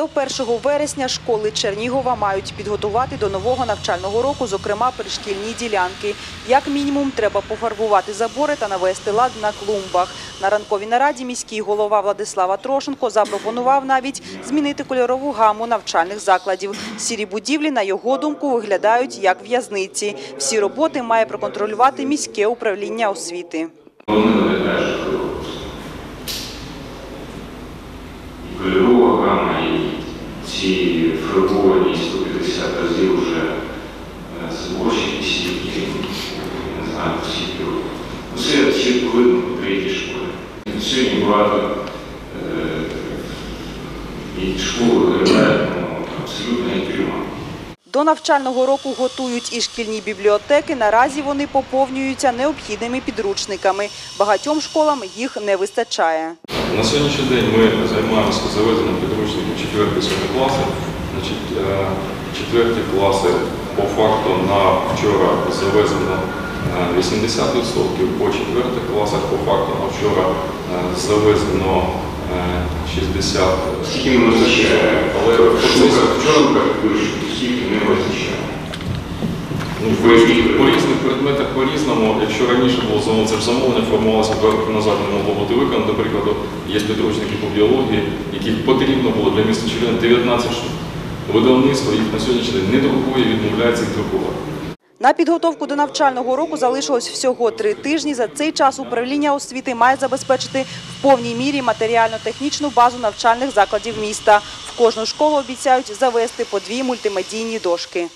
До 1 вересня школи Чернігова мають підготувати до нового навчального року, зокрема пришкільні ділянки. Як мінімум, треба пофарбувати забори та навести лад на клумбах. На ранковій нараді міський голова Владислава Трошенко запропонував навіть змінити кольорову гаму навчальних закладів. Сірі будівлі, на його думку, виглядають як в'язниці. Всі роботи має проконтролювати міське управління освіти. ці фарбовані 150 разів вже е, зборщики, сітки, не знаю, сітки. Все чітко видно по третій школі. Сьогодні багато е, і школи виглядають ну, абсолютно як тюрма. До навчального року готують і шкільні бібліотеки. Наразі вони поповнюються необхідними підручниками. Багатьом школам їх не вистачає. На сьогоднішній день ми займаємося завезенням підручників 4-7 класи. Значить, е, четверті класи по факту на вчора завезено е, 80%, по четвертих класах по факту на вчора е, завезено е, 60%. Скільки не але вчора кажуть, скільки не вистачає. Ну, по, різних предметах по-різному. Якщо раніше було замовлення, це замовлення формувалося роки назад, не могло бути виконано. До прикладу, є підручники по біології, яких потрібно було для міста Червоно 19 штук. Видавництво їх на сьогоднішній день не друкує, відмовляється їх друкувати. На підготовку до навчального року залишилось всього три тижні. За цей час управління освіти має забезпечити в повній мірі матеріально-технічну базу навчальних закладів міста. В кожну школу обіцяють завести по дві мультимедійні дошки.